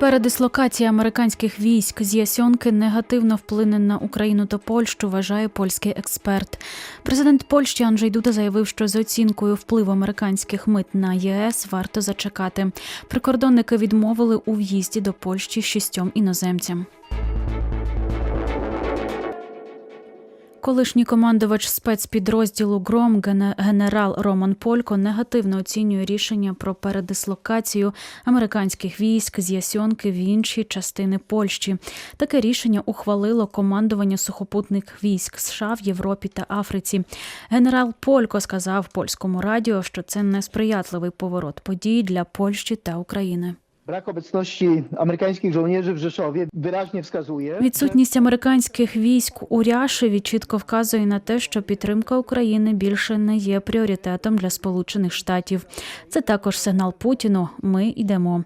Передислокація американських військ з Ясьонки негативно вплине на Україну та Польщу, вважає польський експерт. Президент Польщі Анджей Дуда заявив, що з оцінкою впливу американських мит на ЄС варто зачекати. Прикордонники відмовили у в'їзді до Польщі шістьом іноземцям. Колишній командувач спецпідрозділу Гром генерал Роман Полько негативно оцінює рішення про передислокацію американських військ з Ясьонки в інші частини Польщі. Таке рішення ухвалило командування сухопутних військ США в Європі та Африці. Генерал Полько сказав польському радіо, що це несприятливий поворот подій для Польщі та України. Brak obecności amerykańskich żołnierzy w Rzeszowie wyraźnie wskazuje, Відсутність американських військ у Ряшеві чітко вказує на те, що підтримка України більше не є пріоритетом для Сполучених Штатів. Це також сигнал Путіну. Ми йдемо.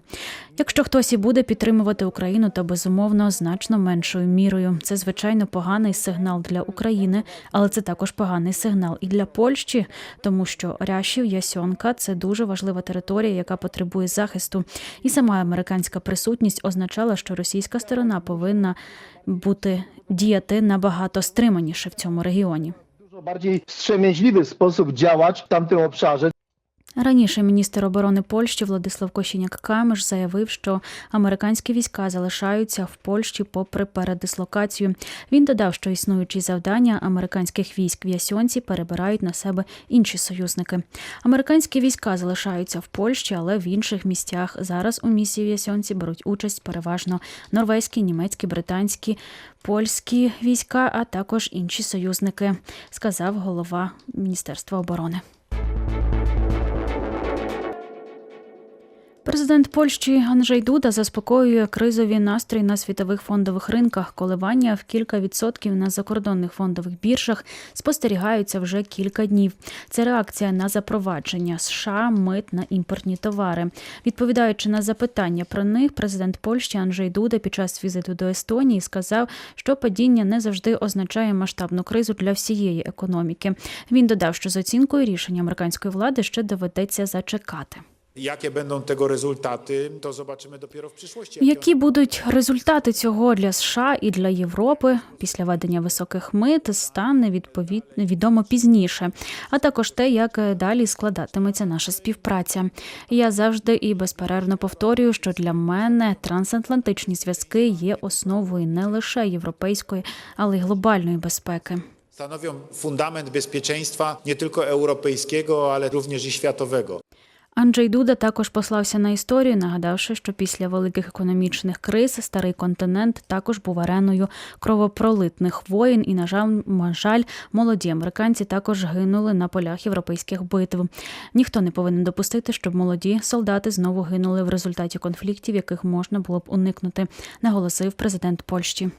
Якщо хтось і буде підтримувати Україну, то безумовно значно меншою мірою. Це звичайно поганий сигнал для України, але це також поганий сигнал і для Польщі, тому що Ряшів, Ясьонка це дуже важлива територія, яка потребує захисту. І сама американська присутність означала, що російська сторона повинна бути діяти набагато стриманіше в цьому регіоні. dużo bardziej wstrzemięźliwy sposób działać w tamtym obszarze. Раніше міністр оборони Польщі Владислав Кощеняк-Камиш заявив, що американські війська залишаються в Польщі попри передислокацію. Він додав, що існуючі завдання американських військ в Ясьонці перебирають на себе інші союзники. Американські війська залишаються в Польщі, але в інших місцях зараз у місії в Ясьонці беруть участь переважно норвезькі, німецькі, британські, польські війська, а також інші союзники, сказав голова Міністерства оборони. Президент Польщі Анджей Дуда заспокоює кризові настрої на світових фондових ринках. Коливання в кілька відсотків на закордонних фондових біржах спостерігаються вже кілька днів. Це реакція на запровадження США мит на імпортні товари. Відповідаючи на запитання про них, президент Польщі Анджей Дуда під час візиту до Естонії сказав, що падіння не завжди означає масштабну кризу для всієї економіки. Він додав, що з оцінкою рішення американської влади ще доведеться зачекати. Jakie będą tego rezultaty, to zobaczymy dopiero w przyszłości. Які будуть результати цього для США і для Європи після введення високих мит, стане відповідно відомо пізніше, а також те, як далі складатиметься наша співпраця. Я завжди і безперервно повторюю, що для мене трансатлантичні зв'язки є основою не лише європейської, але й глобальної безпеки. stanowią fundament bezpieczeństwa nie tylko europejskiego, ale również i światowego. Анджей Дуда також послався на історію, нагадавши, що після великих економічних криз старий континент також був ареною кровопролитних воїн, і на жаль, на жаль, молоді американці також гинули на полях європейських битв. Ніхто не повинен допустити, щоб молоді солдати знову гинули в результаті конфліктів, яких можна було б уникнути, наголосив президент Польщі.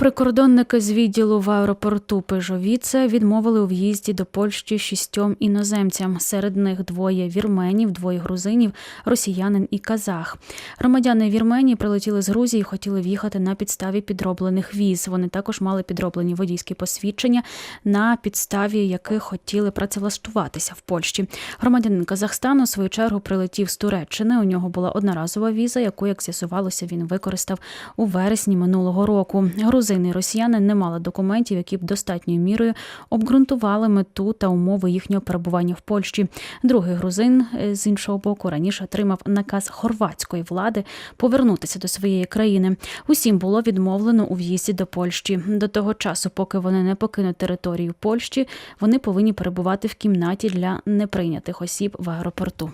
Прикордонники з відділу в аеропорту Пежовіце відмовили у в'їзді до Польщі шістьом іноземцям. Серед них двоє вірменів, двоє грузинів, росіянин і казах. Громадяни Вірменії прилетіли з Грузії і хотіли в'їхати на підставі підроблених віз. Вони також мали підроблені водійські посвідчення, на підставі яких хотіли працевлаштуватися в Польщі. Громадянин Казахстану, в свою чергу, прилетів з Туреччини. У нього була одноразова віза, яку, як з'ясувалося, він використав у вересні минулого року. Грузини і росіяни не мали документів, які б достатньою мірою обґрунтували мету та умови їхнього перебування в Польщі. Другий грузин е, з іншого боку раніше отримав наказ хорватської влади повернутися до своєї країни. Усім було відмовлено у в'їзді до Польщі. До того часу, поки вони не покинуть територію Польщі, вони повинні перебувати в кімнаті для неприйнятих осіб в аеропорту.